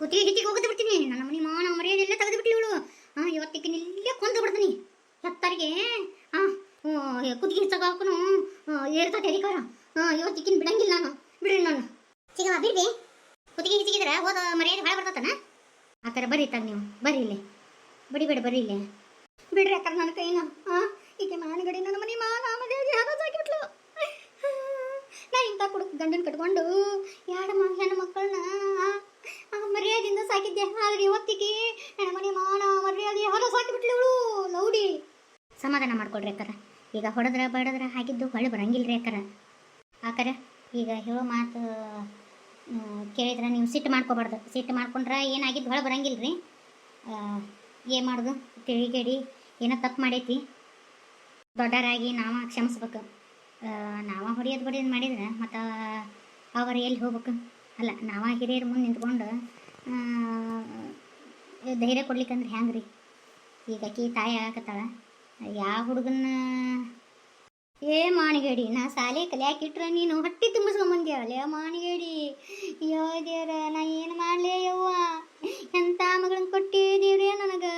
ಕುತ್ತಿಗೆ ಗಿತ್ತಿಗೆ ಹೋಗದ್ ಬಿಡ್ತೀನಿ. ನನ್ನ ಮನೆ ಮಾನ ಮರ್ಯಾದೆಲ್ಲ ತೆಗೆದು ಬಿಟ್ಟಿ ಇವಳು. ಹಾ ಇವತ್ತಿಗೆ ಇಲ್ಲೇ ಕೊಂದು ಬಿಡ್ತೀನಿ. ಎತ್ತರಿಗೆ ಹಾ ಕುತ್ತಿಗೆ ಹೆಚ್ಚಾಕನು ಏರ್ತದೆ ಅಧಿಕಾರ ಹಾ ಇವತ್ತಿಕ್ಕಿನ ಬಿಡಂಗಿಲ್ಲ ನಾನು. ಬಿಡ್ರಿ ನಾನು ಚಿಗವ ಬಿಡ್ರಿ. ಕುತ್ತಿಗೆ ಹಿಚಿಗಿದ್ರೆ ಹೋದ ಮರ್ಯಾದೆ ಭಾಳ ಬರ್ತತನ. ಆತರ ಬರಿ ತಾಗ ನೀವು. ಬರ್ರಿ ಇಲ್ಲಿ. ಬಿಡಿ ಬರ್ರಿ ಇಲ್ಲಿ. ಬಿಡ್ರಿ ಅಕ್ಕ, ನನ್ನ ಕೈನ. ಹಾ ಈಕೆ ಮಾನಗಡಿ ನನ್ನ ಮನೆ ಮಾನ ಮರ್ಯಾದೆ ಹಾಕಿಬಿಟ್ಲು ನಾ ಇಂಥ ಕುಡುಕ್ ಗಂಡನ ಕಟ್ಕೊಂಡು ಎರಡು ಹೆಣ್ಣು ಮಕ್ಕಳನ್ನ ಮರ್ಯಾದೆಯಿಂದ ಸಾಕಿದ್ದೆ. ಆದ್ರೆ ಇವತ್ತಿಗೆ ನನ್ನ ಮನೆ ಮರ್ಯಾದೆ ಹೊಲ ಸಾಕಿಬಿಟ್ಲು ಅವಳು ಲೌಡಿ ಸಮಾಧಾನ ಮಾಡ್ಕೊಡ್ರಿ ಅಕ್ಕರ. ಈಗ ಹೊಡೆದ್ರ ಬಡದ್ರ ಹಾಕಿದ್ದು ಹೊಳೆ ಬರಂಗಿಲ್ರಿ ಅಕ್ಕರ. ಆಕರ ಈಗ ಹೇಳೋ ಮಾತು ಕೇಳಿದ್ರೆ ನೀವು ಸಿಟ್ಟು ಮಾಡ್ಕೋಬಾರ್ದು. ಸಿಟ್ಟು ಮಾಡ್ಕೊಂಡ್ರೆ ಏನಾಗಿದ್ದು ಹೊಳೆ ಬರಂಗಿಲ್ರಿ? ಏನು ಮಾಡೋದು? ತಿಳಿಗೇಡಿ ಏನೋ ತಪ್ಪು ಮಾಡೈತಿ. ದೊಡ್ಡರಾಗಿ ನಾವ ಕ್ಷಮಿಸ್ಬೇಕು. ನಾವ ಹೊಡಿಯೋದು ಬಡಿಯೋದು ಮಾಡಿದ್ರೆ ಮತ್ತು ಅವರು ಎಲ್ಲಿ ಹೋಗ್ಬೇಕು? ಅಲ್ಲ, ನಾವ ಹಿರಿಯರ ಮುಂದೆ ನಿಂತ್ಕೊಂಡು ಧೈರ್ಯ ಕೊಡ್ಲಿಕ್ಕಂದ್ರೆ ಹ್ಯಾಂಗೆ ರೀ ಈಗ ಆಕಿ ತಾಯಿ ಆಗತ್ತಾಳ ಯಾವ ಹುಡುಗನ ಏ ಮಾಣಿಗೇಡಿ, ನಾ ಸಾಲೆ ಕಲಿಯಾಕ ಇಟ್ರ ನೀನು ಹೊಟ್ಟಿ ತುಂಬಿಸ್ಕೊಂಬಂದ್ಯಾವಲೆ ಮಾಣಿಗೇಡಿ? ಯೋ ದೇವ್ರ, ನಾ ಏನು ಮಾಡಲೇ ಯವ್ವ? ಎಂಥ ಮಗಳನ್ನ ಕೊಟ್ಟಿ ದೇವ್ರೇ ನನಗೆ?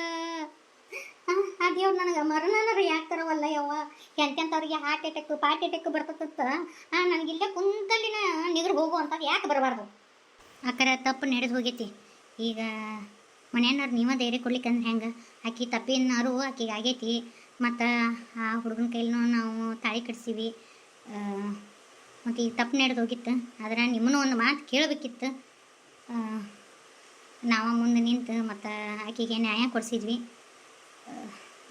ಆ ದೇವ್ರು ನನಗೆ ಮರಣನರ ಯಾಕೆ ತರವಲ್ಲ ಯವ್ವ. ಎಂತೆಂಥವ್ರಿಗೆ ಹಾರ್ಟ್ ಅಟ್ಯಾಕ್ ಪಾರ್ಟ್ ಅಟ್ಯಾಕ್ ಬರ್ತದಂತ ನನಗೆ ನನಗಿಲ್ಲೇ ಕುಂತಲ್ಲಿನ ನಿಗ್ರ ಹೋಗು ಅಂತ ಯಾಕೆ ಬರಬಾರ್ದು? ಅಕ್ಕರ ತಪ್ಪು ನಡೆದು ಹೋಗೈತಿ. ಈಗ ಮನೆಯವ್ರು ನೀವ ಧೈರ್ಯ ಕೊಡ್ಲಿಕ್ಕಂದ್ರೆ ಹೆಂಗೆ? ಆಕಿ ತಪ್ಪಿನಾರು ಆಕಿಗೆ ಆಗೈತಿ. ಮತ್ತು ಆ ಹುಡುಗನ ಕೈಲೂ ನಾವು ತಾಳಿ ಕಟ್ಸೀವಿ. ಮತ್ತು ಈಗ ತಪ್ಪು ನಡೆದು ಹೋಗಿತ್ತು. ಆದ್ರೆ ನಿಮ್ಮನ್ನು ಒಂದು ಮಾತು ಕೇಳಬೇಕಿತ್ತು. ನಾವು ಮುಂದೆ ನಿಂತು ಮತ್ತು ಆಕೆಗೆ ನ್ಯಾಯ ಕೊಡಿಸಿದ್ವಿ.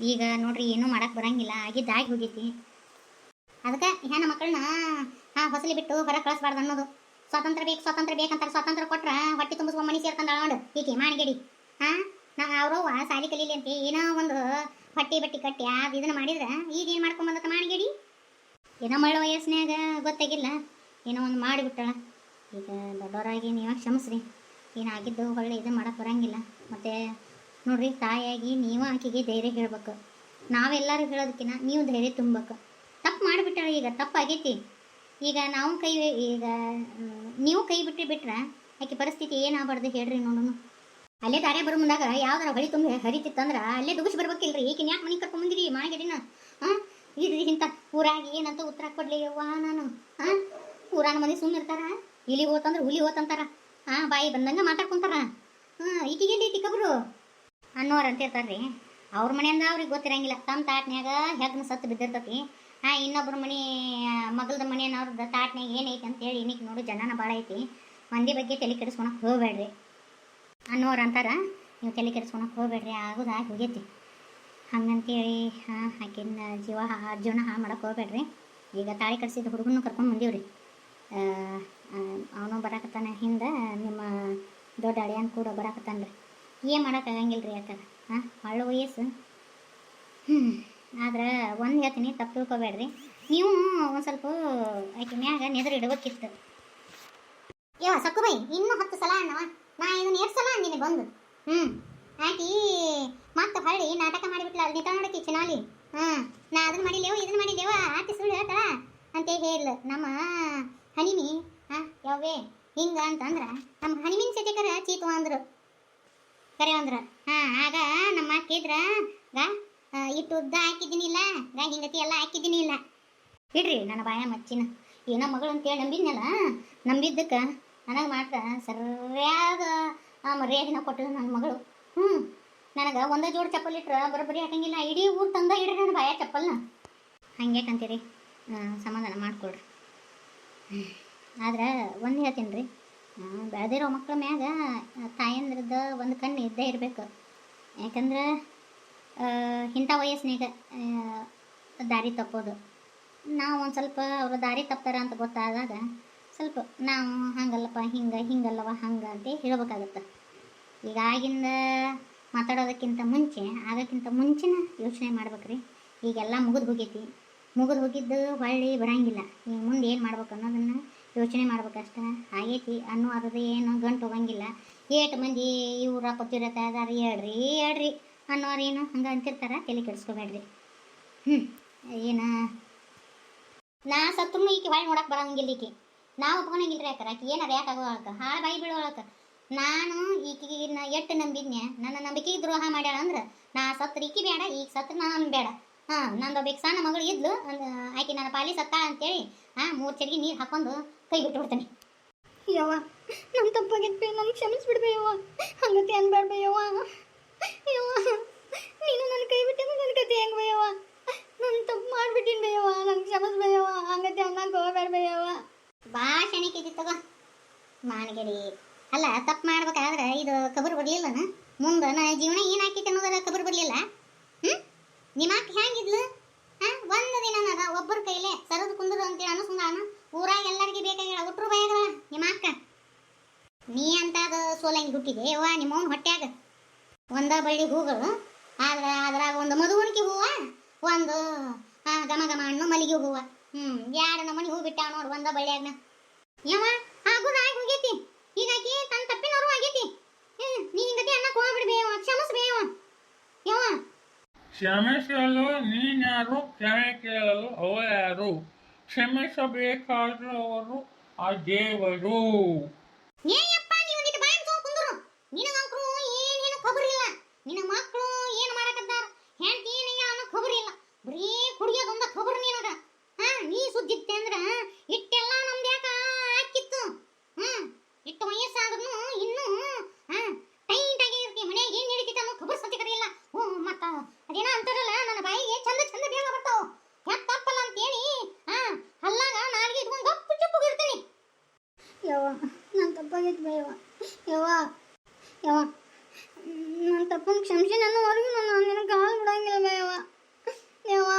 ಈಗ ನೋಡ್ರಿ ಏನೂ ಮಾಡಕ್ಕೆ ಬರಂಗಿಲ್ಲ ಆಗಿದ್ದಾಗಿ ಹೋಗಿದ್ದಿ. ಅದಕ್ಕೆ ಹೆಣ್ಣು ಮಕ್ಕಳನ್ನ ಹಾಂ, ಹೊಸಲಿ ಬಿಟ್ಟು ಹೊರಗೆ ಕಳಿಸ್ಬಾರ್ದು ಅನ್ನೋದು. ಸ್ವಾತಂತ್ರ್ಯ ಬೇಕು, ಸ್ವಾತಂತ್ರ್ಯ ಬೇಕಂತಾರೆ ಸ್ವಾತಂತ್ರ್ಯ ಕೊಟ್ರೆ ಹೊಟ್ಟೆ ತುಂಬಿಸ್ಕೊಂಡು ಮನಿ ಸೇರ್ಕೊಂಡು ಅಳೋಡು ಈಕೆ ಮಾಣಿಗೆಡಿ. ಹಾಂ ನಾ ಅವ್ರವ್ವ ಸಾಲಿ ಕಲೀಲಿ ಅಂತ, ಏನೋ ಒಂದು ಹೊಟ್ಟಿ ಬಟ್ಟಿ ಕಟ್ಟಿ ಅದು ಇದನ್ನು ಮಾಡಿದ್ರೆ ಈಗ ಏನು ಮಾಡ್ಕೊಂಬಂದತ್ತ ಮಾಣಿಗೇಡಿ? ಏನೋ ಮಳ್ಳ ವಯಸ್ಸಿನಾಗ ಗೊತ್ತಾಗಿಲ್ಲ, ಏನೋ ಒಂದು ಮಾಡಿಬಿಟ್ಟಳ. ಈಗ ದೊಡ್ಡವರಾಗಿ ನೀವು ಕ್ಷಮಿಸ್ರಿ, ಏನಾಗಿದ್ದು ಹೊಳ್ಳಿ ಇದನ್ನ ಮಾಡಕ್ಕೆ ಬರಂಗಿಲ್ಲ. ಮತ್ತು ನೋಡ್ರಿ ತಾಯಿಯಾಗಿ ನೀವು ಆಕೆಗೆ ಧೈರ್ಯ ಹೇಳ್ಬೇಕು. ನಾವೆಲ್ಲರೂ ಹೇಳೋದಕ್ಕಿಂತ ನೀವು ಧೈರ್ಯ ತುಂಬಬೇಕು. ತಪ್ಪು ಮಾಡಿಬಿಟ್ಟಾರ ಈಗ ತಪ್ಪಾಗೈತಿ ಈಗ ನಾವು ಕೈ, ಈಗ ನೀವು ಕೈ ಬಿಟ್ಟರೆ ಬಿಟ್ರೆ ಆಕೆ ಪರಿಸ್ಥಿತಿ ಏನಾಗಬಾರ್ದು ಹೇಳ್ರಿ ನೋಡೋಣ. ಅಲ್ಲೇ ದಾರೆ ಬರೋ ಮುಂದಾಗ ಯಾವ್ದಾರ ಹೊಳಿ ತುಂಬ ಹರಿತಿತ್ತಂದ್ರೆ ಅಲ್ಲೇ ದುಗಿಸಿ ಬರ್ಬೇಕಿಲ್ರಿ. ಈಗಿನ ಯಾಕೆ ಮನೆ ಕರ್ಕೊಂಡು ಬಂದಿರಿ ಮಾಗಿಡಿನ ಹಾಂ? ಇದು ಇಂಥ ಊರಾಗಿ ಏನಂತ ಉತ್ತರ ಕೊಡ್ಲಿ ಅವ್ವ ನಾನು? ಹಾಂ? ಊರಾನ ಮಂದಿ ಸುಮ್ಮನೆ ಇರ್ತಾರ? ಇಲಿ ಹೋತಂದ್ರೆ ಹುಲಿ ಹೋತಂತಾರ? ಹಾಂ, ಬಾಯಿ ಬಂದಂಗೆ ಮಾತಾಡ್ಕೊಂತಾರ? ಹಾಂ, ಈಕಿಗೆ ಎಲ್ಲಿ ತಿಕ್ಕಬ್ರು ಅನ್ನೋರು ಅಂತ ರೀ ಅವ್ರ ಮನೆಯಿಂದ ಅವ್ರಿಗೆ ಗೊತ್ತಿರಂಗಿಲ್ಲ. ತಮ್ಮ ತಾಟ್ನ್ಯಾಗ ಹೆಗ್ನ ಸತ್ತು ಬಿದ್ದಿರ್ತತಿ. ಹಾಂ, ಇನ್ನೊಬ್ರ ಮನೆ ಮಗಲ್ದ ಮನೆಯವ್ರದ್ದು ತಾಟ್ನ್ಯಾಗ ಏನೈತಿ ಅಂತೇಳಿ ಇನ್ನಿಕ್ ನೋಡು, ಜನನ ಭಾಳ ಐತಿ. ಮಂದಿ ಬಗ್ಗೆ ತಲೆ ಕೆಡಿಸ್ಕೊಳಕ್ ಹೋಗ್ಬೇಡ್ರಿ ಅನ್ನೋರು ಅಂತಾರ, ನೀವು ತಲೆ ಕೆಡಿಸ್ಕೊಳಕ್ ಹೋಗ್ಬೇಡ್ರಿ ಆಗೋದಾಗಿ ಹೋಗೈತಿ. ಹಂಗಂತೇಳಿ, ಹಾಂ ಆಕಿನ ಜೀವ ಜೀವನ ಹಾಳು ಮಾಡಕ್ಕೆ ಹೋಗ್ಬೇಡ್ರಿ ಈಗ ತಾಳಿ ಕಟ್ಸಿದ ಹುಡುಗನ ಕರ್ಕೊಂಡು ಬಂದೀವ್ರಿ. ಅವನು ಬರಾಕತ್ತಾನ ಹಿಂದೆ, ನಿಮ್ಮ ದೊಡ್ಡ ಅಳಿಯನ್ ಕೂಡ ಬರಾಕತ್ತಾನ ರೀ ಏನು ಮಾಡೋಕ್ಕಾಗಂಗಿಲ್ಲ ರೀ ಯಾಕಂದ್ರೆ ಹಾಂ ಹಳ್ಳ ವಯಸ್ಸು. ಹ್ಞೂ ಆದ್ರೆ ಒಂದು ಹೇಳ್ತೀನಿ, ತಪ್ಪು ತಿಳ್ಕೊಬೇಡ್ರಿ. ನೀವು ಒಂದು ಸ್ವಲ್ಪ ಆಕೆ ಮ್ಯಾಗ ನೆದರು ಇಡಬೇಕಿತ್ತು. ಯೋ, ಸಕ್ಕುಬೈ, ಇನ್ನೂ ಹತ್ತು ಸಲ ಅಣ್ಣವ. ನಾ ಇದನ್ನ ಎಷ್ಟು ಸಲ ಅಂದಿನಿ, ಬಂದು. ಹ್ಞೂ ಆಕಿ ಮತ್ತೆ ಹೊಳ್ಳಿ ನಾಟಕ ಮಾಡಿಬಿಟ್ಲ, ಅಲ್ಲಿ ನಿಂತ ನೋಡಕ್ಕೆ ಚಿನಾಲಿ ಹಾಂ ನಾ ಅದನ್ನ ಮಾಡಿಲ್ಲೇವ ಇದನ್ನ ಮಾಡಿಲ್ಲೇವ ಆಕೆ ಸುಳ್ಳು ಹೇಳ್ತಾಳ. ಅಂತ ಹೇಳ, ನಮ್ಮ ಹನಿಮಿ ಹಾಂ ಯಾವೇ ಹಿಂಗ ಅಂತಂದ್ರೆ, ನಮ್ಮ ಹನಿಮಿನ ಸತಿಕರ ಚೀತು ಅಂದ್ರು. ಕರೆ ಹಾಂ, ಆಗ ನಮ್ಮ ಹಾಕಿದ್ರ ಇಟ್ಟು ಉದ್ದ ಹಾಕಿದ್ದೀನಿಲ್ಲ ಗಾ ಹಿಂಗತಿ ಎಲ್ಲ ಹಾಕಿದ್ದೀನಿಲ್ಲ ಇಡ್ರಿ, ನನ್ನ ಬಾಯ ಮಚ್ಚಿನ. ಏನೋ ಮಗಳು ಅಂತೇಳಿ ನಂಬಿದ್ನಲ್ಲ, ನಂಬಿದ್ದಕ್ಕೆ ನನಗೆ ಮಾತ್ರ ಸರಿಯಾದ ಮರ್ಯಾದೆನ ಕೊಟ್ಟಳು ನನ್ನ ಮಗಳು. ಹ್ಞೂ ನನಗೆ ಒಂದೇ ಜೋಡಿ ಚಪ್ಪಲ್ ಇಟ್ರೆ ಬರೋಬ್ಬರಿ ಹಾಕಂಗಿಲ್ಲ, ಇಡೀ ಊರು ತಂದ ಇಡ್ರಿ ನನ್ನ ಬಾಯ ಚಪ್ಪಲ್ನ. ಹಂಗ್ಯಾಕಂತೀರಿ? ಸಮಾಧಾನ ಮಾಡ್ಕೊಳ್ರಿ. ಆದ್ರೆ ಒಂದು ಹೇಳ್ತೀನಿ ರೀ ಬೆಳೆದಿರೋ ಮಕ್ಳ ಮ್ಯಾಗ ತಾಯಂದ್ರದ್ದು ಒಂದು ಕಣ್ಣು ಇದ್ದೇ ಇರಬೇಕು. ಯಾಕಂದ್ರೆ ಇಂಥ ವಯಸ್ಸಿನಾಗ ದಾರಿ ತಪ್ಪೋದು. ನಾವು ಒಂದು ಸ್ವಲ್ಪ ಅವರು ದಾರಿ ತಪ್ತಾರ ಅಂತ ಗೊತ್ತಾದಾಗ, ಸ್ವಲ್ಪ ನಾವು ಹಂಗಲ್ಲಪ್ಪ, ಹಿಂಗೆ, ಹಿಂಗಲ್ಲವ, ಹಂಗೆ ಅಂತ ಹೇಳ್ಬೇಕಾಗತ್ತೆ. ಈಗ ಆಗಿಂದ ಮಾತಾಡೋದಕ್ಕಿಂತ ಮುಂಚೆ, ಆಗೋಕ್ಕಿಂತ ಮುಂಚೆನ ಯೋಚನೆ ಮಾಡ್ಬೇಕ್ರಿ. ಈಗೆಲ್ಲ ಮುಗಿದು ಹೋಗೈತಿ. ಮುಗಿದು ಹೋಗಿದ್ದು ಹೊಳ್ಳಿ ಬರಂಗಿಲ್ಲ. ಈಗ ಮುಂದೆ ಏನು ಮಾಡ್ಬೇಕು ಅನ್ನೋದನ್ನು ಯೋಚನೆ ಮಾಡ್ಬೇಕಷ್ಟೆ. ಆಗೈತಿ, ಅನ್ನೋ ಅದ್ರದ್ದು ಏನು ಗಂಟು ಹೋಗಂಗಿಲ್ಲ. ಏಟು ಮಂದಿ ಇವ್ರ ಪತ್ತಿರತ್ತ ಅದಾರ ಹೇಳ್ರಿ ಹೇಳ್ರಿ. ಅನ್ನೋರು ಏನು ಹಂಗೆ ಅಂತಿರ್ತಾರ, ತಲೆ ಕೆಡಿಸ್ಕೋಬೇಡ್ರಿ. ಹ್ಞೂ ಏನು? ನಾ ಸತ್ತು ಈಕೆ ಬಾಯಿ ನೋಡಕ್ಕೆ ಬರಂಗಿಲ್ಲ ಈಕೆ. ನಾವು ರೀ ಅಕ್ಕ ಆಕೆ ಏನಾರ ಯಾಕೆ ಆಗೋಳಕ ಹಾಳ ಬಾಯಿ ಬೀಳೋಳಕ ನಾನು ಈಕಿನ ಎಟ್ಟು ನಂಬಿದ್ನೆ ನನ್ನ ನಂಬಿಕೆ ದ್ರೋಹ ಮಾಡ್ಯಾಳ ಅಂದ್ರೆ, ನಾ ಸತ್ರ ಈಕಿ ಬೇಡ, ಈಗ ಸತ್ರ ನಾನು ಬೇಡ. ಹಾಂ, ನಂದು ಒಬ್ಬ ಸಣ್ಣ ಮಗಳು ಇದ್ಲು ಆಕಿ ನನ್ನ ಪಾಲಿ ಸತ್ತಾಳ ಅಂತೇಳಿ, ಹಾಂ, ಮೂರು ಚಡಿಗೆ ನೀರು ಹಾಕೊಂಡು ಕೈ ಬಿಟ್ಟು ಬಿಡ್ತೇನೆ ಯವ್ವ ನಮ್ಮ ತಪ್ಪಾಗಿದ್ದೆ ನಮ್ಗೆ ಕ್ಷಮಿಸ್ಬಿಡ್ಬೇ ಯವ್ವ. ಹಂಗತಿ ಅನ್ಬೇಡ್ಬೇ ಯವ್ವ. ಯವ್ವ ನೀನು ನನ್ನ ಕೈ ಬಿಟ್ಟಿದ್ದು ನನ್ನ ಕತೆ ಹೆಂಗ್ ಬೇಯವ್ವ ನನ್ನ ತಪ್ಪು ಮಾಡ್ಬಿಟ್ಟಿನ ಬೇಯವ್ವ ನಂಗೆ ಕ್ಷಮಿಸ್ಬೇ ಯವ್ವ. ಹಂಗತಿ ಅನ್ನಕ್ಕೆ ಹೋಗ್ಬೇಡ್ಬೇ ಯವ್ವ. ಬಾ ಶನಿಕಿದಿ ತಗೋ. ಮಾನಗಿರಿ. ಅಲ್ಲ ತಪ್ಪು ಮಾಡ್ಬೇಕಾದ್ರೆ ಇದು ಕಬರ್ ಬರಲಿಲ್ಲನ? ಮುಂದೆ ನನ್ನ ಜೀವನ ಏನಾಕೈತೆ ಅನ್ನೋದರ ಕಬರ್ ಬರಲಿಲ್ಲ? ಹ್ಞೂ ನಿಮ್ಮ ಅಕ್ಕ ಹೆಂಗಿದ್ಲು ದಿನ ನದ ಒಬ್ಬರ ಕೈಲೇ ಸರದು ಕುಂದ್ರು ಹೇಳನು ಸುಂದಾನ ಊರಾಗ ಎಲ್ಲರಿಗೆ ಬೇಕಾಗಿಲ್ಲ ಹುಟ್ರು ಬಾಯಾಗದ ನಿಮ್ಮ ಅಕ್ಕ. ನೀ ಅಂತ ಅದು ಸೋಲಂಗಿ ಹುಟ್ಟಿದೆ, ಯವ್ವ, ನಿಮ್ಮ ಅವ್ನ ಹೊಟ್ಯಾಗ. ಒಂದ ಬಳ್ಳಿ ಹೂಗಳು, ಆದ್ರ ಅದ್ರಾಗ ಒಂದು ಮಧುವಣಿಕೆ ಹೂವ, ಒಂದು ಗಮ ಘಮ ಹಣ್ಣು ಮಲ್ಲಿಗೆ ಹೂವ. ಹ್ಮ್ ಎರಡು ನಮೂನಿ ಹೂ ಬಿಟ್ಟಾವ ನೋಡು, ಒಂದ ಬಳ್ಳಿಯಾಗ ಯವ್ವ ಆಗುದ ಆಗಿ ಹೋಗೈತಿ. ಹೀಗಾಗಿ ತನ್ನ ತಪ್ಪಿನವರು ಆಗೈತಿ ಹ್ಮ್ ನೀ ಹಿಂಗತಿ ಅನ್ನಕ್ಕೆ ಹೋಗ್ಬಿಡ್ಬೇವ ಕ್ಷಮಿಸ್ಬೇವ ಯವ್ವ ಕ್ಷಮಿಸಲು ನೀನ್ಯಾರು ಕ್ಷಮೆ ಕೇಳಲು ಅವರ್ಯಾರು ಕ್ಷಮಿಸಬೇಕಾದವರು ಆ ದೇವರು. ಮಕ್ಕಳು ಏನೇನು ಇಲ್ಲ ನಿನ್ನ ಮಕ್ಕಳು ಏನು ಮಾಡಕತ್ತಾರ ಇಲ್ಲ ಬರೀ ಕುಡಿಯೋದೊಂದ ಖಬರ್ ನಿನಗ ಹಾ, ನೀ ಸುದ್ದಿತ್ತೆ ಅಂದ್ರ ಇಟ್ಟೆಲ್ಲ ನಮ್ದು ಯಾಕ ಹಾಕಿತ್ತು ಹ್ಮ್ ಇಟ್ಟು ವಯಸ್ಸಾದ್ರೂ ಇನ್ನೂ ಹಾ ಟೈಟ್ ಆಗಿ ಇರ್ತಿ ಮನೆಗೆ ಏನ್ ನಡೀತಿತ್ತು ಅನ್ನೋ ಖಬರ್ ಸತ್ಯ ಕರೆಯಿಲ್ಲ ಹ್ಞೂ ಮತ್ತ ಅದೇನ ಅಂತಾರಲ್ಲ ನನ್ನ ಬಾಯಿಗೆ ಚಂದ ಚಂದ ಬೇಗ ಬರ್ತಾವ ಯಾಕೆ ತಪ್ಪಲ್ಲ ಅಂತೇಳಿ ಹಾ ಅಲ್ಲಾಗ ನಾಲ್ಗೆ ಇಟ್ಕೊಂಡು ಗಪ್ಪು ಚಪ್ಪು ಇರ್ತೀನಿ ಯವ್ವ. ನಾನು ತಪ್ಪಾಗಿತ್ತು ಬೇವ ಯವ್ವ. ಯವ್ವ. ನನ್ನ ತಪ್ಪನ ಕ್ಷಮಿಸಿ ನನ್ನವರೆಗೂ ನಾನು ನಿನ್ನ ಕಾಲು ಬಿಡಂಗಿಲ್ಲ ಬೇವ ಯವ್ವ.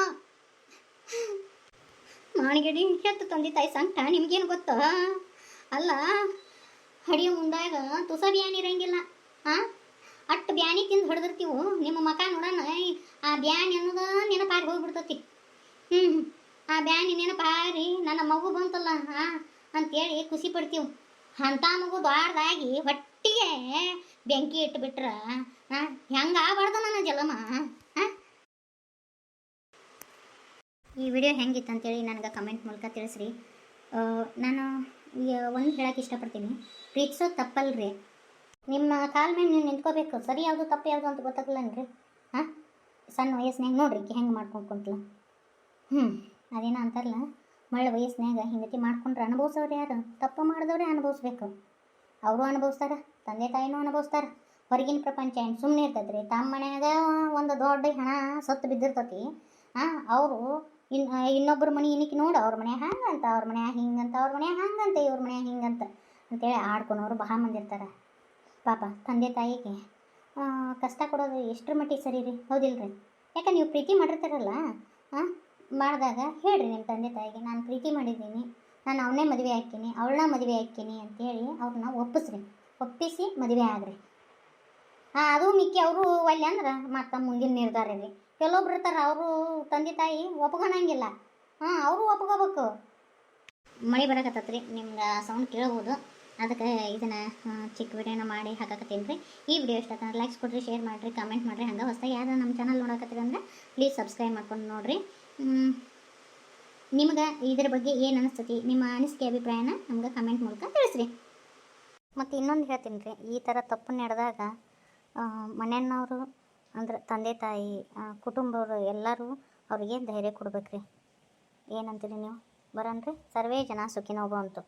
ಮಾಣಿಗೆಡಿ ಕೆತ್ತ ತಂದೆ ತಾಯಿ ಸಂಕಟ, ನಿಮ್ಗೇನು ಗೊತ್ತಾ? ಅಲ್ಲ ಹಡಿಯ ಮುಂದಾಗ ತುಸ ಬ್ಯಾನಿ ಇರಂಗಿಲ್ಲ. ಹಾಂ ಅಟ್ಟು ಬ್ಯಾನಿ ತಿಂದು ಹೊಡೆದಿರ್ತೀವು? ನಿಮ್ಮ ಮಕ ನೋಡೋಣ ಆ ಬ್ಯಾನಿ ಅನ್ನೋದು ನೆನಪಾಗಿ ಹೋಗ್ಬಿಡ್ತತಿ. ಹ್ಞೂ ಆ ಬ್ಯಾನಿ ನೆನಪಾರಿ, ನನ್ನ ಮಗು ಬಂತಲ್ಲ, ಆ? ಅಂತೇಳಿ ಖುಷಿ ಪಡ್ತೀವಿ. ಅಂಥ ಮಗು ದೊಡ್ಡದಾಗಿ ಹೊಟ್ಟಿಗೆ ಬೆಂಕಿ ಇಟ್ಬಿಟ್ರ ಹೆಂಗ ಆಗಬಾರ್ದು ನನ್ನ ಜಲಮ? ಈ ವಿಡಿಯೋ ಹೆಂಗಿತ್ತು ಅಂತೇಳಿ ನನಗೆ ಕಮೆಂಟ್ ಮೂಲಕ ತಿಳಿಸ್ರಿ. ನಾನು ಒಂದು ಹೇಳಕ್ಕೆ ಇಷ್ಟಪಡ್ತೀನಿ. ಪ್ರೀತಿಸೋದು ತಪ್ಪಲ್ರಿ. ನಿಮ್ಮ ಕಾಲ ಮೇಲೆ ನೀವು ನಿಂತ್ಕೋಬೇಕು. ಸರಿ ಯಾವುದು ತಪ್ಪು ಯಾವುದು ಅಂತ ಗೊತ್ತಾಗಲ್ಲನ್ರಿ ಹಾಂ ಸಣ್ಣ ವಯಸ್ಸಿನಾಗ ನೋಡ್ರಿ, ಹೆಂಗೆ ಮಾಡ್ಕೊಂಡು ಕುಂತಲ್ಲ ಹ್ಞೂ ಅದೇನೋ ಅಂತಾರಲ್ಲ. ಮಳ್ಳ ವಯಸ್ಸಿನಾಗ ಹಿಂಗತಿ ಮಾಡ್ಕೊಂಡ್ರೆ ಅನುಭವಿಸೋರು ಯಾರು? ತಪ್ಪು ಮಾಡಿದವ್ರೆ ಅನುಭವಿಸ್ಬೇಕು. ಅವರು ಅನುಭವಿಸ್ತಾರ, ತಂದೆ ತಾಯಿನೂ ಅನುಭವಿಸ್ತಾರ. ಹೊರಗಿನ ಪ್ರಪಂಚ ಏನು ಸುಮ್ಮನೆ ಇರ್ತೈತ್ರಿ ತಮ್ಮ ಮನೆಯಾಗ ಒಂದು ದೊಡ್ಡ ಹಣ ಸತ್ತು ಬಿದ್ದಿರ್ತತಿ. ಹಾಂ ಅವರು ಇನ್ ಇನ್ನೊಬ್ಬರ ಮನೆ ಇನ್ನಿಕ್ಕೆ ನೋಡಿ ಅವ್ರ ಮನೆ ಹಂಗಂತ, ಅವ್ರ ಮನೆ ಹಿಂಗಂತ, ಅವ್ರ ಮನೆ ಹಂಗಂತ, ಇವ್ರ ಮನೆ ಹಿಂಗಂತ ಅಂತೇಳಿ ಆಡ್ಕೊಳೋರು ಬಹಳ ಮಂದಿರ್ತಾರೆ ಪಾಪ ತಂದೆ ತಾಯಿಗೆ ಕಷ್ಟ ಕೊಡೋದು ಎಷ್ಟರ ಮಟ್ಟಿಗೆ ಸರಿ ರೀ ಹೌದಿಲ್ರಿ? ಯಾಕೆ ನೀವು ಪ್ರೀತಿ ಮಾಡಿರ್ತಾರಲ್ಲ? ಹಾಂ ಮಾಡಿದಾಗ ಹೇಳಿರಿ ನಿಮ್ಮ ತಂದೆ ತಾಯಿಗೆ, ನಾನು ಪ್ರೀತಿ ಮಾಡಿದ್ದೀನಿ, ನಾನು ಅವನೇ ಮದುವೆ ಹಾಕ್ತೀನಿ ಅವಳನ್ನ ಮದುವೆ ಹಾಕ್ತೀನಿ ಅಂತೇಳಿ ಅವ್ರನ್ನ ಒಪ್ಪಿಸ್ರಿ. ಒಪ್ಪಿಸಿ ಮದುವೆ ಆಗ್ರಿ. ಹಾಂ ಅದು ಮಿಕ್ಕಿ ಅವರು ಒಲ್ಲೆ ಅಂದ್ರೆ ಮತ್ತೆ ಮುಂದಿನ ನಿರ್ಧಾರ ರೀ ಕೆಲವೊಬ್ರು ಇರ್ತಾರೆ, ಅವರು ತಂದೆ ತಾಯಿ ಒಪ್ಕೊಳಂಗಿಲ್ಲ. ಹಾಂ, ಅವರು ಒಪ್ಕೋಬೇಕು. ಮಳೆ ಬರಕತ್ತತ್ರಿ, ನಿಮ್ಗೆ ಸೌಂಡ್ ಕೇಳ್ಬೋದು. ಅದಕ್ಕೆ ಇದನ್ನು ಚಿಕ್ಕ ವಿಡಿಯೋನ ಮಾಡಿ ಹಾಕಕತ್ತೀನಿ ರೀ ಈ ವಿಡಿಯೋ ಇಷ್ಟ ಲೈಕ್ಸ್ ಕೊಡ್ರಿ ಶೇರ್ ಮಾಡಿರಿ ಕಮೆಂಟ್ ಮಾಡಿರಿ. ಹಂಗೆ ಹೊಸ್ದಾಗಿ ಯಾರು ನಮ್ಮ ಚಾನಲ್ ನೋಡಕತ್ತೀರಿ ಅಂದ್ರೆ ಪ್ಲೀಸ್ ಸಬ್ಸ್ಕ್ರೈಬ್ ಮಾಡ್ಕೊಂಡು ನೋಡಿರಿ. ನಿಮ್ಗೆ ಇದರ ಬಗ್ಗೆ ಏನು ಅನಿಸ್ತತಿ? ನಿಮ್ಮ ಅನಿಸಿಕೆ, ಅಭಿಪ್ರಾಯನ ನಮ್ಗೆ ಕಮೆಂಟ್ ಮೂಲಕ ತಿಳಿಸ್ರಿ. ಮತ್ತು ಇನ್ನೊಂದು ಹೇಳ್ತೀನಿ ರೀ, ಈ ಥರ ತಪ್ಪು ನಡೆದಾಗ ಮನೆಯನ್ನವರು ಅಂದ್ರೆ ತಂದೆ, ತಾಯಿ ಕುಟುಂಬವರು ಎಲ್ಲರೂ ಅವ್ರಿಗೆ ಧೈರ್ಯ ಕೊಡ್ಬೇಕ್ರಿ. ಏನಂತೀರಿ ನೀವು? ಬರನ್ರಿ ಸರ್ವೇ ಜನ ಸುಖಿನೋ ಭವಂತು.